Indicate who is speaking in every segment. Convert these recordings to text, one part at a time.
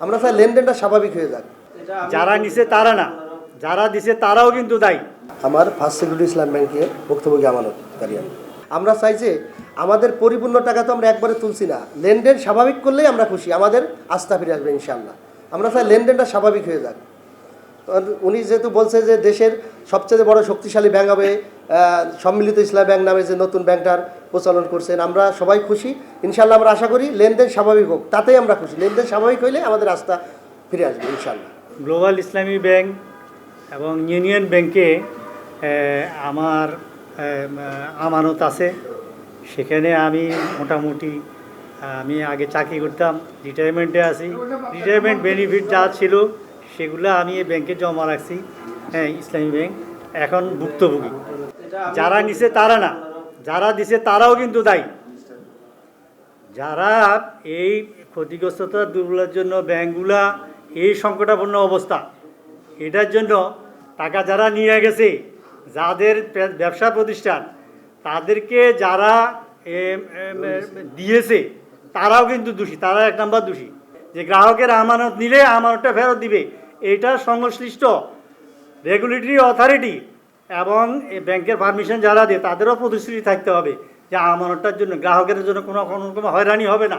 Speaker 1: আমরা চাই লেনদেনটা স্বাভাবিক হয়ে যাক।
Speaker 2: যারা নিছে তারা না। যারা দিছে তারাও কিন্তু দায়ী।
Speaker 1: আমার ফার্স্ট সিকিউরিটি ইসলাম ব্যাংকে ভুক্তভোগী আমানতকারী আমি আমরা চাই যে আমাদের পরিপূর্ণ টাকা তো আমরা একবারে তুলছি না। লেনদেন স্বাভাবিক করলেই আমরা খুশি আমাদের আস্থা ফিরে আসবে ইনশাল্লাহ আমরা চাই লেনদেনটা স্বাভাবিক হয়ে যাক। উনি যেহেতু বলছে যে দেশের সবচেয়ে বড় শক্তিশালী ব্যাংক হবে সম্মিলিত ইসলাম ব্যাংক নামে যে নতুন ব্যাংকটার প্রচলন করছেন, আমরা সবাই খুশি। ইনশাল্লাহ আমরা আশা করি লেনদেন স্বাভাবিক হোক, তাতেই আমরা খুশি। লেনদেন স্বাভাবিক হইলে আমাদের আস্থা ফিরে আসবে ইনশাল্লাহ
Speaker 2: গ্লোবাল ইসলামী ব্যাংক এবং ইউনিয়ন ব্যাংকে আমার আমানত আছে। সেখানে আমি মোটামুটি, আমি আগে চাকরি করতাম, রিটায়ারমেন্টে আছি। রিটায়ারমেন্ট বেনিফিট যা ছিল, সেগুলো আমি এই ব্যাংকে জমা রাখছি হ্যাঁ ইসলামী ব্যাংক, এখন ভুক্তভোগী। যারা নিছে তারা না। যারা দিছে তারাও কিন্তু দায়ী। যারা এই ক্ষতিগ্রস্ততা দুর্বলের জন্য ব্যাংকগুলা এই সংকটাপন্ন অবস্থা এটার জন্য টাকা যারা নিয়ে গেছে যাদের ব্যবসা প্রতিষ্ঠান তাদেরকে যারা দিয়েছে তারাও কিন্তু দোষী তারা এক নাম্বার দোষী। যে গ্রাহকের আমানত নিলে আমানতটা ফেরত দিবে এটা সংশ্লিষ্ট রেগুলেটরি অথরিটি এবং ব্যাংকের পারমিশন যারা দেয়, তাদেরও প্রতিশ্রুতি থাকতে হবে যে আমানতটার জন্য, গ্রাহকের জন্য কোনো কোনো হয়রানি হবে না।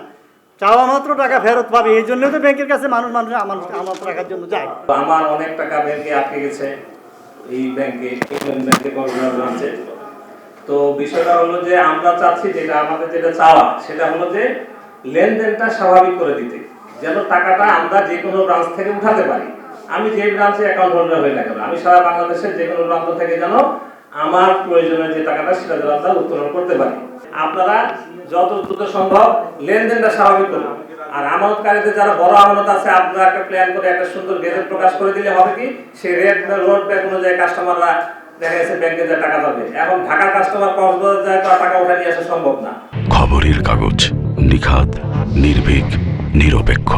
Speaker 2: চাওয়া মাত্র টাকা ফেরত পাবে, এই জন্য তো ব্যাংকের কাছে মানুষ মানুষ আমানত আমানত রাখার জন্য যায়।
Speaker 3: আমার অনেক টাকা ব্যাংকে আটকে গেছে, এই ব্যাংকে ব্যাংকে কক্সবাজার ব্রাঞ্চে তো বিষয়টা হলো যে, আমরা চাচ্ছি যেটা, আমাদের যেটা চাওয়া, সেটা হলো যে, লেনদেনটা স্বাভাবিক করে দিতে, যেন টাকাটা আমরা যে কোনো ব্রাঞ্চ থেকে উঠাতে পারি। আমি যে ব্রাঞ্চে অ্যাকাউন্ট হোল্ডার হয়ে না আমি সারা বাংলাদেশের যে কোনো প্রান্ত থেকে যেন আমার প্রয়োজনীয় যে টাকাটা সেটা যেন আমরা উত্তোলন করতে পারি আপনারা যত দ্রুত সম্ভব লেনদেনটা স্বাভাবিক করুন। আর আমানতকারীদের যারা বড় আমানত আছে, আপনারা একটা প্ল্যান করে একটা সুন্দর গেজেট প্রকাশ করে দিলে হবে কি? সেই রেট রোড ব্যাক অনুযায়ী কাস্টমাররা দেখা গেছে ব্যাংকে যে টাকা পাবে এখন ঢাকার কাস্টমার কক্সবাজার যায় তো টাকা উঠে নিয়ে আসা সম্ভব না।
Speaker 4: খবরের কাগজ নিখাত নির্ভীক, নিরপেক্ষ।